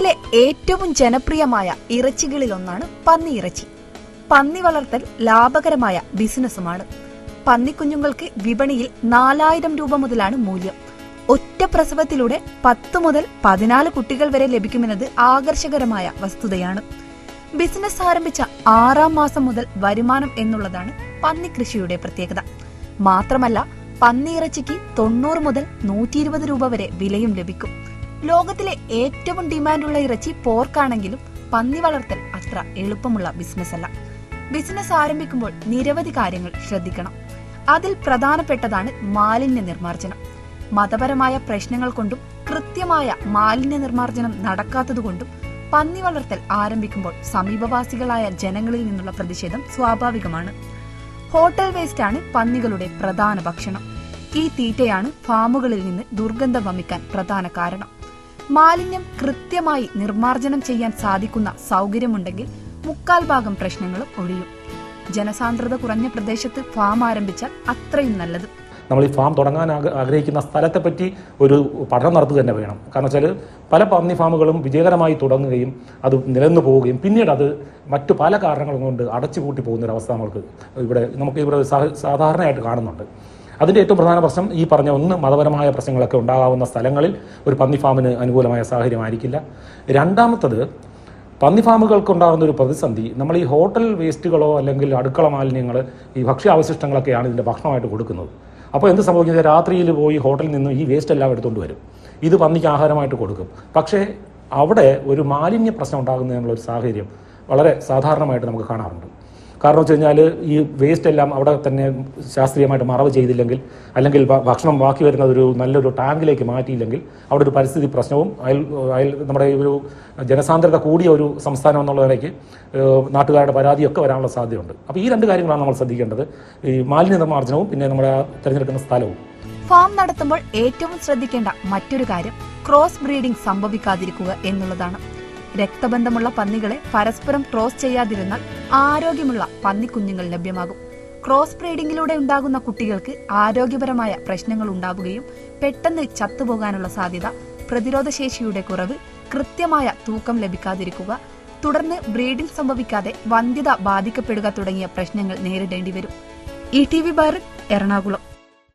ലോകത്തിലെ ഏറ്റവും ജനപ്രിയമായ ഇറച്ചികളിലൊന്നാണ് പന്നി ഇറച്ചി പന്നി വളർത്തൽ ലാഭകരമായ ബിസിനസ്സുമാണ്. പന്നിക്കുഞ്ഞുങ്ങൾക്ക് വിപണിയിൽ നാലായിരം രൂപ മുതലാണ് മൂല്യം. ഒറ്റ പ്രസവത്തിലൂടെ പത്ത് മുതൽ പതിനാല് കുട്ടികൾ വരെ ലഭിക്കുമെന്നത് ആകർഷകരമായ വസ്തുതയാണ്. ബിസിനസ് ആരംഭിച്ച ആറാം മാസം മുതൽ വരുമാനം എന്നുള്ളതാണ് പന്നി കൃഷിയുടെ പ്രത്യേകത. മാത്രമല്ല പന്നി ഇറച്ചിക്ക് തൊണ്ണൂറ് മുതൽ നൂറ്റി രൂപ വരെ വിലയും ലഭിക്കും. ലോകത്തിലെ ഏറ്റവും ഡിമാൻഡുള്ള ഇറച്ചി പോർക്കാണെങ്കിലും പന്നി വളർത്തൽ അത്ര എളുപ്പമുള്ള ബിസിനസ് അല്ല ബിസിനസ് ആരംഭിക്കുമ്പോൾ നിരവധി കാര്യങ്ങൾ ശ്രദ്ധിക്കണം. അതിൽ പ്രധാനപ്പെട്ടതാണ് മാലിന്യ നിർമാർജനം മതപരമായ പ്രശ്നങ്ങൾ കൊണ്ടും കൃത്യമായ മാലിന്യ നിർമാർജനം നടക്കാത്തതുകൊണ്ടും പന്നി വളർത്തൽ ആരംഭിക്കുമ്പോൾ സമീപവാസികളായ ജനങ്ങളിൽ നിന്നുള്ള പ്രതിഷേധം സ്വാഭാവികമാണ്. ഹോട്ടൽ വേസ്റ്റ് ആണ് പന്നികളുടെ പ്രധാന ഭക്ഷണം. ഈ തീറ്റയാണ് ഫാമുകളിൽ നിന്ന് ദുർഗന്ധം വമിക്കാൻ പ്രധാന കാരണം. മാലിന്യം കൃത്യമായി നിർമ്മാർജനം ചെയ്യാൻ സാധിക്കുന്ന സൗകര്യമുണ്ടെങ്കിൽ മുക്കാൽ ഭാഗം പ്രശ്നങ്ങളും ഒഴിയും. ജനസാന്ദ്രത കുറഞ്ഞ പ്രദേശത്ത് ഫാം ആരംഭിച്ചാൽ അത്രയും നല്ലത്. നമ്മൾ ഈ ഫാം തുടങ്ങാൻ ആഗ്രഹിക്കുന്ന സ്ഥലത്തെ പറ്റി ഒരു പഠനം നടത്തുക തന്നെ വേണം. കാരണം വെച്ചാൽ പല പന്നി ഫാമുകളും വിജയകരമായി തുടങ്ങുകയും അത് നിലനിന്ന് പോവുകയും പിന്നീട് അത് മറ്റു പല കാരണങ്ങളും കൊണ്ട് അടച്ചുപൂട്ടി പോകുന്ന ഒരു അവസ്ഥ നമ്മൾക്ക് ഇവിടെ നമുക്ക് ഇവിടെ സാധാരണയായിട്ട് കാണുന്നുണ്ട്. അതിന്റെ ഏറ്റവും പ്രധാന പ്രശ്നം ഈ പറഞ്ഞ ഒന്ന് മതപരമായ പ്രശ്നങ്ങളൊക്കെ ഉണ്ടാകാവുന്ന സ്ഥലങ്ങളിൽ ഒരു പന്നി ഫാമിന് അനുകൂലമായ സാഹചര്യമായിരിക്കില്ല. രണ്ടാമത്തത് പന്നി ഫാമുകൾക്ക് ഉണ്ടാകുന്ന ഒരു പ്രതിസന്ധി നമ്മൾ ഈ ഹോട്ടൽ വേസ്റ്റുകളോ അല്ലെങ്കിൽ അടുക്കള മാലിന്യങ്ങൾ ഈ ഭക്ഷ്യാവശിഷ്ടങ്ങളൊക്കെയാണ് ഇതിന്റെ ഭക്ഷണമായിട്ട് കൊടുക്കുന്നത്. അപ്പോൾ എന്ത് സംഭവിക്കുന്നത് രാത്രിയിൽ പോയി ഹോട്ടലിൽ നിന്ന് ഈ വേസ്റ്റ് എല്ലാം എടുത്തുകൊണ്ട് വരും. ഇത് പന്നിക്ക് ആഹാരമായിട്ട് കൊടുക്കും. പക്ഷേ അവിടെ ഒരു മാലിന്യ പ്രശ്നം ഉണ്ടാകുന്നതിനുള്ള ഒരു സാഹചര്യം വളരെ സാധാരണമായിട്ട് നമുക്ക് കാണാറുണ്ട്. കാരണം വെച്ച് കഴിഞ്ഞാൽ ഈ വേസ്റ്റ് എല്ലാം അവിടെ തന്നെ ശാസ്ത്രീയമായിട്ട് മറവ് ചെയ്തില്ലെങ്കിൽ അല്ലെങ്കിൽ ഭക്ഷണം ബാക്കി വരുന്നത് ഒരു നല്ലൊരു ടാങ്കിലേക്ക് മാറ്റിയില്ലെങ്കിൽ അവിടെ ഒരു പരിസ്ഥിതി പ്രശ്നവും അയൽ അയൽ നമ്മുടെ ഒരു ജനസാന്ദ്രത കൂടിയ ഒരു സംസ്ഥാനം എന്നുള്ള നിലയ്ക്ക് നാട്ടുകാരുടെ പരാതിയൊക്കെ വരാനുള്ള സാധ്യതയുണ്ട്. അപ്പോൾ ഈ രണ്ട് കാര്യങ്ങളാണ് നമ്മൾ ശ്രദ്ധിക്കേണ്ടത്. ഈ മാലിന്യ നിർമ്മാർജനവും പിന്നെ നമ്മുടെ തിരഞ്ഞെടുക്കുന്ന സ്ഥലവും. ഫാം നടത്തുമ്പോൾ ഏറ്റവും ശ്രദ്ധിക്കേണ്ട മറ്റൊരു കാര്യം ക്രോസ് ബ്രീഡിംഗ് സംഭവിക്കാതിരിക്കുക എന്നുള്ളതാണ്. രക്തബന്ധമുള്ള പന്നികളെ പരസ്പരം ക്രോസ് ചെയ്യാതിരുന്നാൽ ആരോഗ്യമുള്ള പന്നിക്കുഞ്ഞുങ്ങൾ ലഭ്യമാകും. ക്രോസ് ബ്രീഡിംഗിലൂടെ ഉണ്ടാകുന്ന കുട്ടികൾക്ക് ആരോഗ്യപരമായ പ്രശ്നങ്ങൾ ഉണ്ടാവുകയും പെട്ടെന്ന് ചത്തുപോകാനുള്ള സാധ്യത പ്രതിരോധശേഷിയുടെ കുറവ് കൃത്യമായ തൂക്കം ലഭിക്കാതിരിക്കുക തുടർന്ന് ബ്രീഡിംഗ് സംഭവിക്കാതെ വന്ധ്യത ബാധിക്കപ്പെടുക തുടങ്ങിയ പ്രശ്നങ്ങൾ നേരിടേണ്ടി വരും E T V Bharat Ernakulam.